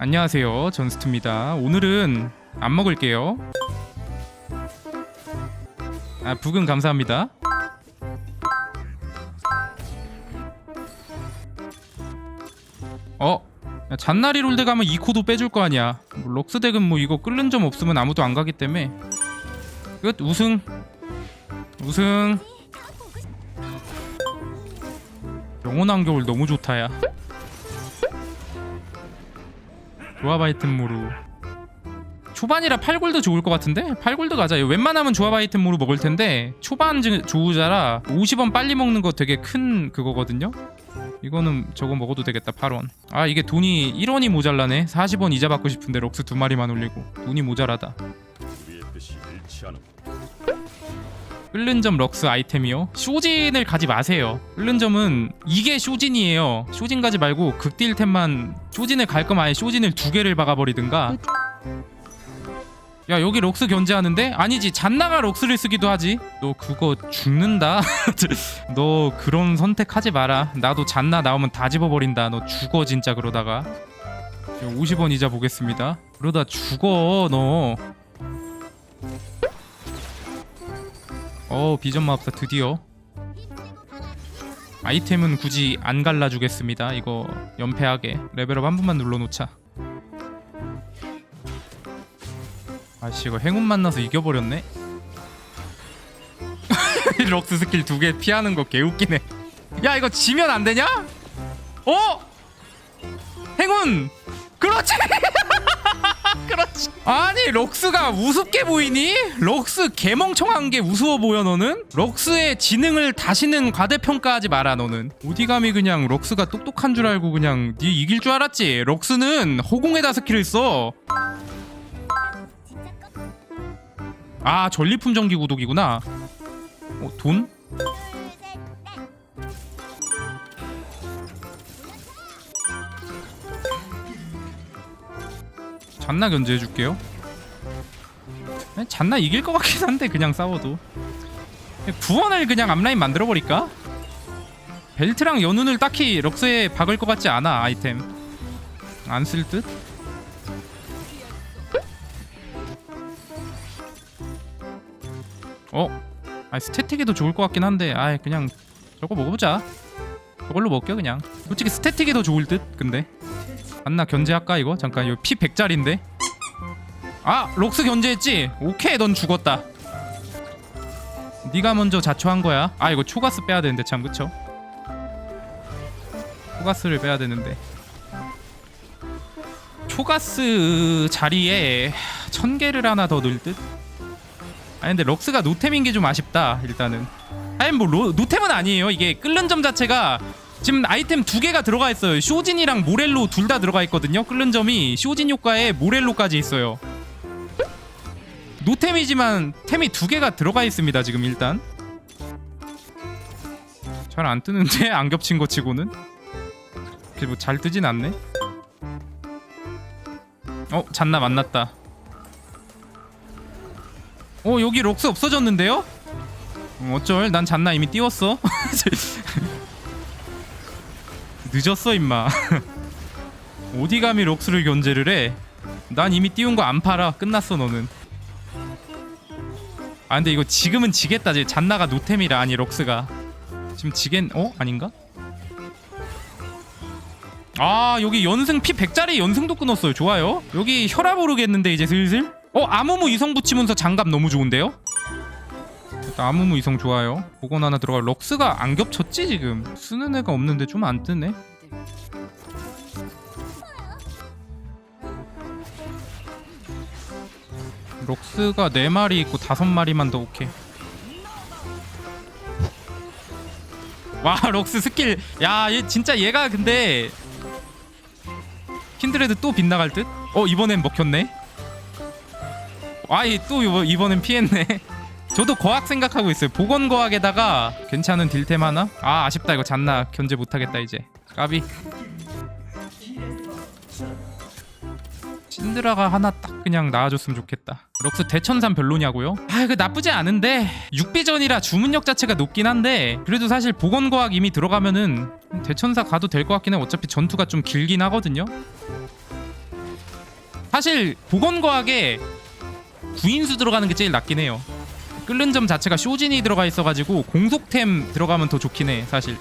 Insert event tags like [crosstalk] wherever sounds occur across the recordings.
안녕하세요. 전스트입니다. 오늘은 안 먹을게요. 아 부금 감사합니다. 어? 야, 잔나리 롤드 가면 이 코도 빼줄 거 아니야. 뭐, 럭스 덱은 뭐 이거 끓는 점 없으면 아무도 안 가기 때문에. 끝 우승. 우승. 영원한 겨울 너무 좋다 야 조합 아이템으로. 초반이라 8골드 좋을 것 같은데? 8골드 가자. 웬만하면 조합 아이템으로 먹을 텐데 초반 즈- 조우자라 50원 빨리 먹는 거 되게 큰 그거거든요? 이거는 저거 먹어도 되겠다 8원. 아 이게 돈이 1원이 모자라네. 40원 이자 받고 싶은데 럭스 두 마리만 올리고. 돈이 모자라다. 우리의 뜻이 일치하는 끓는 점 럭스 아이템이요? 쇼진을 가지 마세요. 끓는 점은 이게 쇼진이에요. 쇼진 가지 말고 극딜템만 쇼진을 갈 거면 아예 쇼진을 두 개를 박아버리든가. 야 여기 럭스 견제하는데? 아니지 잔나가 럭스를 쓰기도 하지. 너 그거 죽는다. [laughs] 너 그런 선택하지 마라. 나도 잔나 나오면 다 집어버린다. 너 죽어 진짜 그러다가. 50원 이자 보겠습니다. 그러다 죽어 너 어 비전 마법사 드디어. 아이템은 굳이 안 갈라주겠습니다. 이거 연패하게. 레벨업 한 번만 눌러놓자. 아씨 이거 행운 만나서 이겨버렸네? [laughs] 럭스 스킬 두 개 피하는 거 개웃기네. 야 이거 지면 안 되냐? 어? 행운! 그렇지 [laughs] 그렇지 아니 럭스가 우습게 보이니? 럭스 개멍청한 게 우스워 보여 너는? 럭스의 지능을 다시는 과대평가하지 마라 너는 어디 감히 그냥 럭스가 똑똑한 줄 알고 그냥 네 이길 줄 알았지 럭스는 허공에다 스킬을 써 아 전리품 전기 구독이구나 어 돈? 잔나 견제해줄게요 잔나 이길 것 같긴 한데 그냥 싸워도 구원을 그냥 앞라인 만들어버릴까? 벨트랑 연운을 딱히 럭스에 박을 것 같지 않아 아이템 안 쓸 듯? 어? 아 스태틱에도 좋을 것 같긴 한데 아 그냥 저거 먹어보자 저걸로 먹게 그냥 솔직히 스태틱이 더 좋을 듯 근데 안나 견제할까 이거? 잠깐 이거 피 100짜린데 아 록스 견제했지? 오케이 넌 죽었다 네가 먼저 자초한 거야 아 이거 초가스 빼야 되는데 참 그쵸? 초가스를 빼야 되는데 초가스 자리에 천 개를 하나 더 넣을 듯? 아니 근데 럭스가 노템인 게 좀 아쉽다 일단은 아니 뭐 로, 노템은 아니에요 이게 끓는 점 자체가 지금 아이템 두 개가 들어가 있어요. 쇼진이랑 모렐로 둘 다 들어가 있거든요. 끓는 점이 쇼진 효과에 모렐로까지 있어요. 노템이지만 템이 두 개가 들어가 있습니다 지금 일단. 잘 안 뜨는데 [laughs] 안 겹친 거 치고는? 이렇게 뭐잘 뜨진 않네. 어 잔나 만났다. 어 여기 록스 없어졌는데요? 어, 어쩔? 난 잔나 이미 띄웠어 [laughs] [laughs] 늦었어 임마 [laughs] 어디 감히 록스를 견제를 해? 난 이미 띄운 거 안 팔아 끝났어 너는 아 근데 이거 지금은 지겠다 지 잔나가 노템이라 아니 록스가 지금 지겐 어? 아닌가? 아 여기 연승 피 100짜리 연승도 끊었어요 좋아요 여기 혈압 오르겠는데 이제 슬슬 어 아무무 이성 붙이면서 장갑 너무 좋은데요? 아무무 이성 좋아요. 복원 하나 들어가. 럭스가 안 겹쳤지 지금? 쓰는 애가 없는데 좀 안 뜨네. 럭스가 4마리 있고 5마리만 더 오케이. 와 [laughs] 럭스 스킬. 야 얘 진짜 얘가 근데 킨드레드 또 빗나갈 듯? 어 이번엔 먹혔네. 아이 또 이번, 이번엔 피했네 [laughs] 저도 거학 생각하고 있어요. 보건 거학에다가 괜찮은 딜템 하나? 아 아쉽다. 이거 잔나 견제 못하겠다 이제. 까비. 신드라가 하나 딱 그냥 나와줬으면 좋겠다. 럭스 대천산 별로냐고요? 아그 나쁘지 않은데. 6비전이라 주문력 자체가 높긴 한데 그래도 사실 보건과학 이미 들어가면은 대천사 가도 될 것 같긴 해 어차피 전투가 좀 길긴 하거든요. 사실 보건과학에 구인수 들어가는 게 제일 낫긴 해요. 끓는 점 자체가 쇼진이 들어가 있어가지고 공속템 들어가면 더 좋긴 해 사실.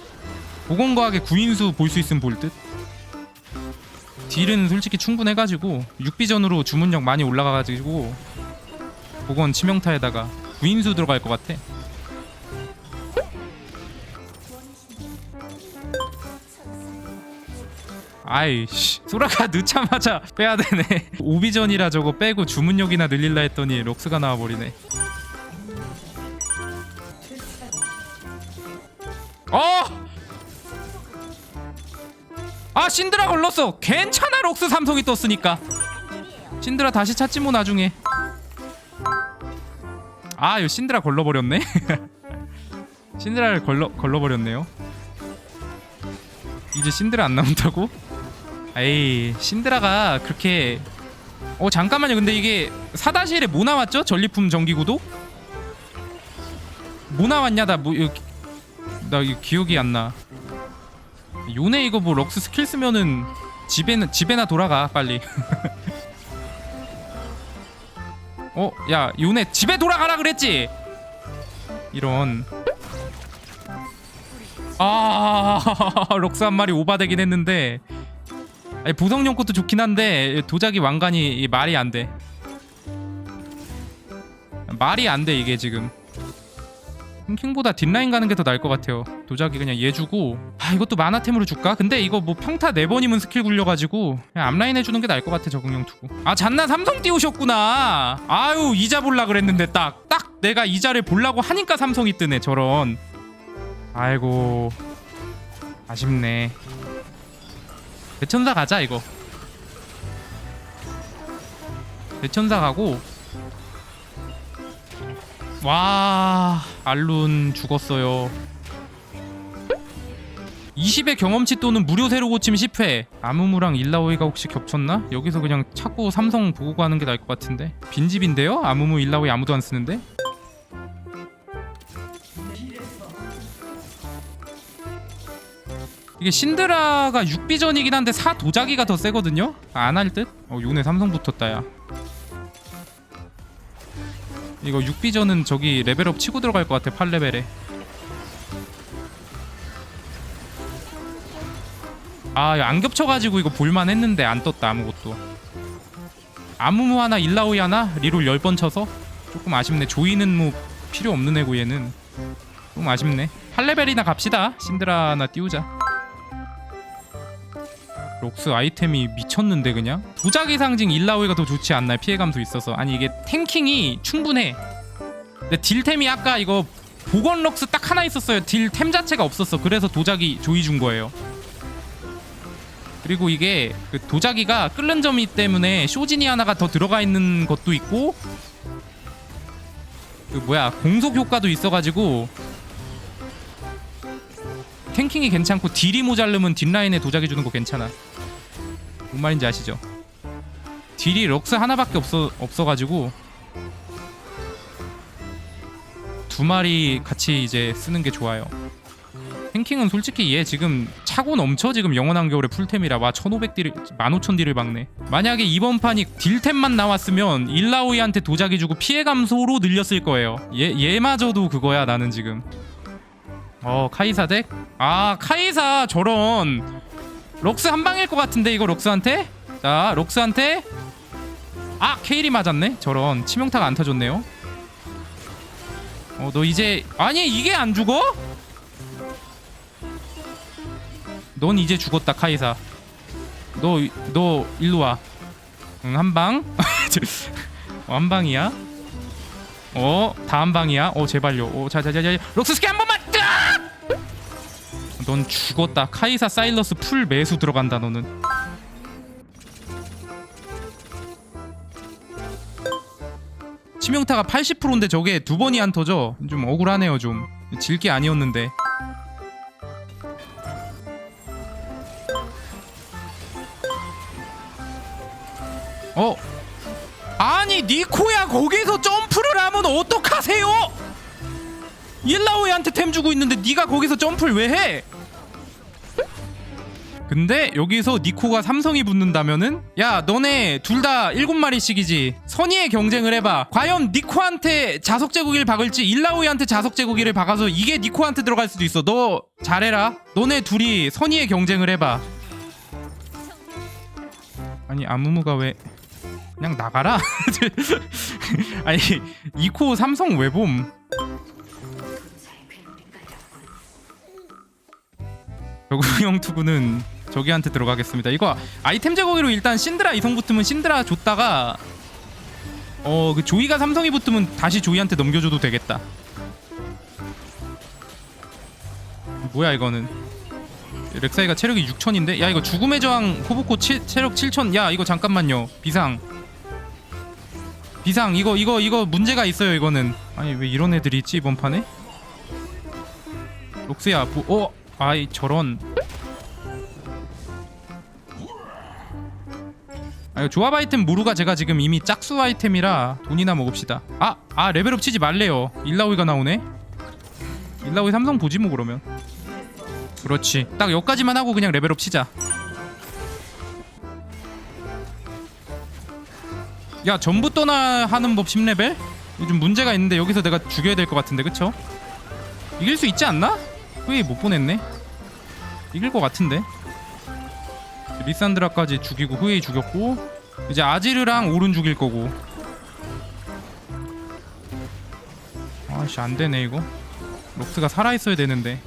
보건과학에 구인수 볼 수 있으면 볼 듯. 딜은 솔직히 충분해가지고 6비전으로 주문력 많이 올라가가지고 보건 치명타에다가 구인수 들어갈 것 같아. 아이씨 소라가 [laughs] 늦자마자 빼야 되네 [laughs] 오비전이라 저거 빼고 주문력이나 늘릴라 했더니 럭스가 나와버리네 어! 아 신드라 걸렀어 괜찮아 럭스 삼성이 떴으니까 신드라 다시 찾지 뭐 나중에 아 이거 신드라 걸러버렸네 [laughs] 신드라를 걸러, 걸러버렸네요 이제 신드라 안 남는다고? 에이 신드라가 그렇게 어 잠깐만요 근데 이게 사다실에 뭐 나왔죠? 전리품 정기구도? 뭐 나왔냐 나뭐 이거 나 이거 기억이 안 나. 요네 이거 뭐 럭스 스킬 쓰면은 집에는 집에나 돌아가 빨리. [laughs] 어? 야 요네 집에 돌아가라 그랬지? 이런. 아 [laughs] 럭스 한 마리 오바되긴 했는데. 아니 보성용 것도 좋긴 한데 도자기 왕관이 이 말이 안 돼. 말이 안 돼 이게 지금 킹보다 뒷라인 가는 게 더 나을 것 같아요. 도자기 그냥 얘 주고 아 이것도 만화템으로 줄까? 근데 이거 뭐 평타 4번이면 스킬 굴려가지고 그냥 앞라인 해주는 게 나을 것 같아 적응형 투구 아 잔나 삼성 띄우셨구나. 아유 이자 볼라 그랬는데 딱딱 내가 이자를 볼라고 하니까 삼성이 뜨네 저런. 아이고 아쉽네. 대천사 가자 이거. 대천사 가고 와 알룬 죽었어요 20의 경험치 또는 무료 새로 고침 10회 아무무랑 일라오이가 혹시 겹쳤나? 여기서 그냥 찾고 삼성 보고 가는 게 나을 것 같은데 빈집인데요? 아무무 일라오이 아무도 안 쓰는데? 이게 신드라가 6비전이긴 한데 4 도자기가 더 세거든요? 안 할 듯? 어 요네 삼성 붙었다 야 이거 6비전은 저기 레벨업 치고 들어갈 것 같아 8레벨에. 아 이거 안 겹쳐가지고 이거 볼만 했는데 안 떴다 아무것도. 아무무 하나 일라오이 하나? 리롤 10번 쳐서? 조금 아쉽네. 조이는 뭐 필요 없는 애고 얘는. 좀 아쉽네. 8레벨이나 갑시다. 신드라 하나 띄우자 록스 아이템이 미쳤는데 그냥? 도자기 상징 일라오이가 더 좋지 않나요? 피해 감소 있어서. 아니 이게 탱킹이 충분해. 근데 딜템이 아까 이거 보건 럭스 딱 하나 있었어요. 딜템 자체가 없었어. 그래서 도자기 조이 준 거예요. 그리고 이게 그 도자기가 끓는 점이 때문에 쇼진이 하나가 더 들어가 있는 것도 있고 그 뭐야 공속 효과도 있어가지고 탱킹이 괜찮고 딜이 모자르면 뒷라인에 도자기 주는 거 괜찮아. 뭔 말인지 아시죠? 딜이 럭스 하나밖에 없어 없어가지고 두 마리 같이 이제 쓰는 게 좋아요. 탱킹은 솔직히 얘 지금 차고 넘쳐 지금 영원한 겨울의 풀템이라 와 1500딜을 15,000딜을 박네. 만약에 이번 판이 딜템만 나왔으면 일라오이한테 도자기 주고 피해 감소로 늘렸을 거예요. 얘 얘마저도 그거야 나는 지금. 어 카이사 덱? 아 카이사 저런 록스 한 방일 것 같은데 이거 록스한테? 자 록스한테 아 케일이 맞았네 저런 치명타가 안 터졌네요 어 너 이제 아니 이게 안 죽어? 넌 이제 죽었다 카이사 너 너 일로 와 응, 한방 [laughs] 어, 한 방이야 어, 다 한 방이야. 어, 제발요. 어, 자, 자, 자, 자. 록스 스키 한 번만. 넌 죽었다. 카이사 사일러스 풀 매수 들어간다. 너는. 치명타가 80%인데 저게 두 번이 안 터져. 좀 억울하네요, 좀. 질 게 아니었는데. 어? 아니 니코야 거기서 점프를 하면 어떡하세요? 일라오이한테 템 주고 있는데 네가 거기서 점프를 왜 해? 근데 여기서 니코가 삼성이 붙는다면은 야 너네 둘 다 일곱 마리씩이지. 선의의 경쟁을 해봐. 과연 니코한테 자석 제국기를 박을지 일라오이한테 자석 제국기를 박아서 이게 니코한테 들어갈 수도 있어. 너 잘해라. 너네 둘이 선의의 경쟁을 해봐. 아니 아무무가 왜 그냥 나가라? [laughs] 아니 니코 삼성 왜봄 저구형 [laughs] 투구는 저기한테 들어가겠습니다. 이거 아이템 제거기로 일단 신드라 이성 붙으면 신드라 줬다가 어 그 조이가 삼성이 붙으면 다시 조이한테 넘겨줘도 되겠다. 뭐야 이거는? 렉사이가 체력이 6천인데? 야 이거 죽음의 저항 코보코 치, 체력 7천. 야 이거 잠깐만요. 비상. 비상. 이거 이거 이거 문제가 있어요 이거는. 아니 왜 이런 애들이 있지 이번 판에? 록스야 부, 어 아이 저런 아, 조합 아이템 무루가 제가 지금 이미 짝수 아이템이라 돈이나 먹읍시다. 아, 아 레벨업 치지 말래요. 일라오이가 나오네. 일라오이 삼성 보지 뭐 그러면. 그렇지. 딱 여기까지만 하고 그냥 레벨업 치자. 야 전부 떠나 하는 법 10레벨? 요즘 문제가 있는데 여기서 내가 죽여야 될 것 같은데 그쵸? 이길 수 있지 않나? 후에 못 보냈네. 이길 것 같은데. 리산드라까지 죽이고 후에이 죽였고 이제 아지르랑 오른 죽일 거고 아씨 안되네 이거 록스가 살아있어야 되는데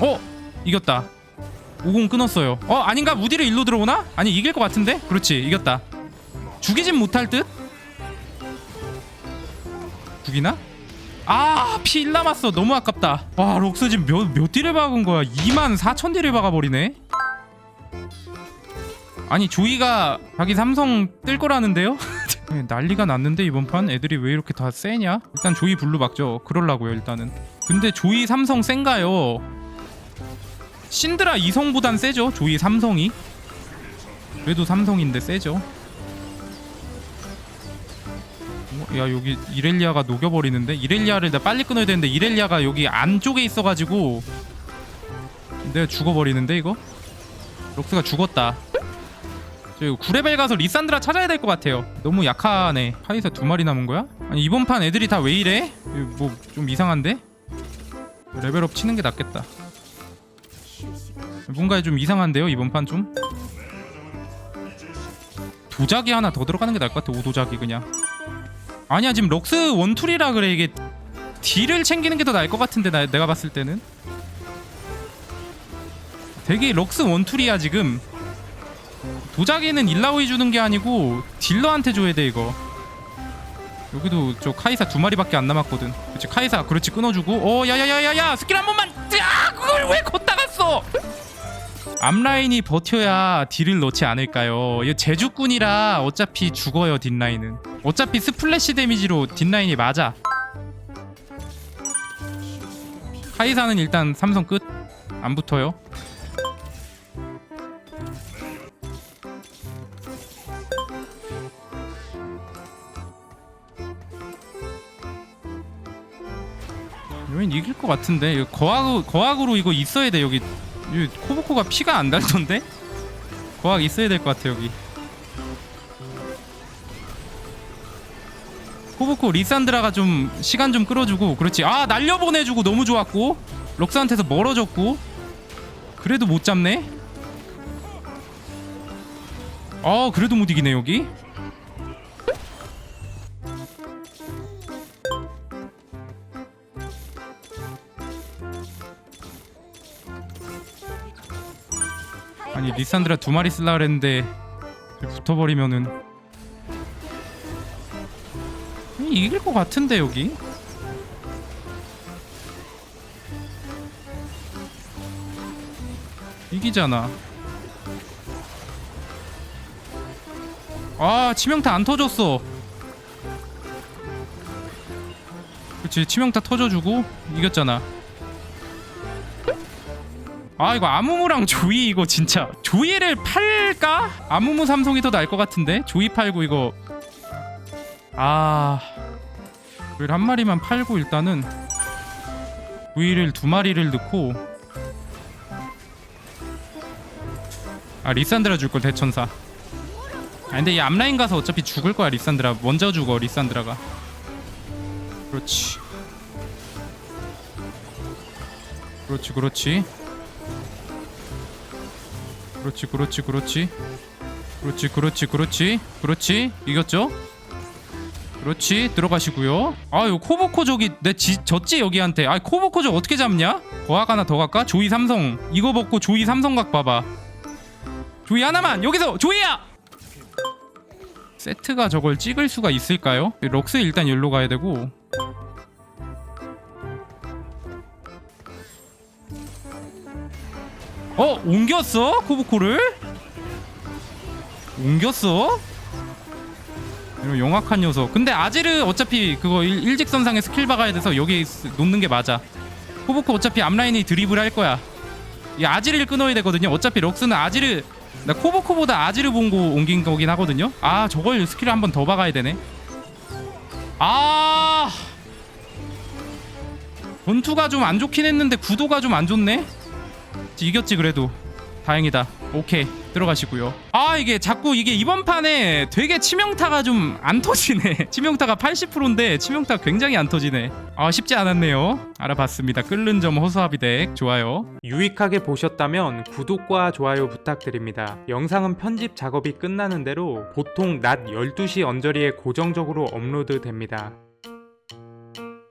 어! 이겼다 50 끊었어요 어 아닌가 무디를 일로 들어오나? 아니 이길 것 같은데? 그렇지 이겼다 죽이진 못할 듯? 죽이나? 아, 피 1 남았어. 너무 아깝다. 와, 록스 지금 몇, 몇 딜을 박은 거야? 2만 4천 딜을 박아버리네? 아니, 조이가 자기 삼성 뜰 거라는데요? [laughs] 네, 난리가 났는데, 이번 판? 애들이 왜 이렇게 다 세냐? 일단 조이 블루 박죠. 그럴라고요, 일단은. 근데 조이 삼성 센가요? 신드라 이성보단 세죠? 조이 삼성이? 그래도 삼성인데 세죠? 야 여기 이렐리아가 녹여버리는데? 이렐리아를 내가 빨리 끊어야 되는데 이렐리아가 여기 안쪽에 있어가지고 내가 죽어버리는데 이거? 록스가 죽었다. 저 9레벨 가서 리산드라 찾아야 될 것 같아요. 너무 약하네. 카이사 두 마리 남은 거야? 아니 이번 판 애들이 다 왜 이래? 뭐 좀 이상한데? 레벨업 치는 게 낫겠다. 뭔가 좀 이상한데요? 이번 판 좀? 도자기 하나 더 들어가는 게 나을 것 같아. 오도자기 그냥 아니야 지금 럭스 원툴이라 그래. 이게 딜을 챙기는 게 더 나을 것 같은데 나, 내가 봤을 때는. 되게 럭스 원툴이야 지금. 도자기는 일라오이 주는 게 아니고 딜러한테 줘야 돼 이거. 여기도 저 카이사 두 마리밖에 안 남았거든. 그렇지 카이사 그렇지 끊어주고. 어 야야야야야 스킬 한 번만. 야 그걸 왜 걷다 갔어 앞라인이 버텨야 딜을 넣지 않을까요? 이 제주꾼이라 어차피 죽어요 뒷라인은. 어차피 스플래시 데미지로 뒷라인이 맞아. 카이사는 일단 삼성 끝. 안 붙어요. 여긴 이길 것 같은데. 이거 거학 거학으로 이거 있어야 돼 여기 이 코보코가 피가 안 달던데? 거학 있어야 될 것 같아 여기. 코보코 리산드라가 좀 시간 좀 끌어주고 그렇지. 아 날려보내주고 너무 좋았고 럭스한테서 멀어졌고 그래도 못 잡네? 아 그래도 못 이기네 여기 리산드라 두 마리 쓸라 그랬는데 붙어버리면은 이길 것 같은데 여기? 이기잖아. 아 치명타 안 터졌어. 그치 치명타 터져주고 이겼잖아 아 이거 아무무랑 조이 이거 진짜. 조이를 팔까? 아무무 삼성이 더 나을 것 같은데? 조이 팔고 이거. 아. 조이를 한 마리만 팔고 일단은 조이를 두 마리를 넣고. 아 리산드라 줄 걸 대천사. 아 근데 이 앞라인 가서 어차피 죽을 거야 리산드라. 먼저 죽어 리산드라가. 그렇지. 그렇지 그렇지 그렇지 그렇지 그렇지. 그렇지 그렇지 그렇지. 그렇지. 이겼죠? 그렇지. 들어가시고요. 아요 코보코 저기 내 지, 졌지 여기한테? 아 코보코 저 어떻게 잡냐? 거학 하나 더 갈까? 조이 삼성. 이거 먹고 조이 삼성각 봐봐. 조이 하나만! 여기서 조이야! 세트가 저걸 찍을 수가 있을까요? 럭스 일단 열로 가야 되고 어 옮겼어 코보코를 옮겼어 이런 영악한 녀석. 근데 아지르 어차피 그거 일, 일직선상에 스킬 박아야 돼서 여기 쓰- 놓는 게 맞아. 코보코 어차피 앞라인이 드리블 할 거야. 이 아지르를 끊어야 되거든요. 어차피 럭스는 아지르 나 코보코보다 아지르 본고 옮긴 거긴 하거든요. 아 저걸 스킬을 한 번 더 박아야 되네. 아 전투가 좀 안 좋긴 했는데 구도가 좀 안 좋네. 이겼지 그래도 다행이다. 오케이 들어가시고요. 아 이게 자꾸 이게 이번 판에 되게 치명타가 좀 안 터지네. [laughs] 치명타가 80%인데 치명타 굉장히 안 터지네. 아 쉽지 않았네요. 알아봤습니다. 끓는 점 허수아비 덱 좋아요. 유익하게 보셨다면 구독과 좋아요 부탁드립니다. 영상은 편집 작업이 끝나는 대로 보통 낮 12시 언저리에 고정적으로 업로드 됩니다.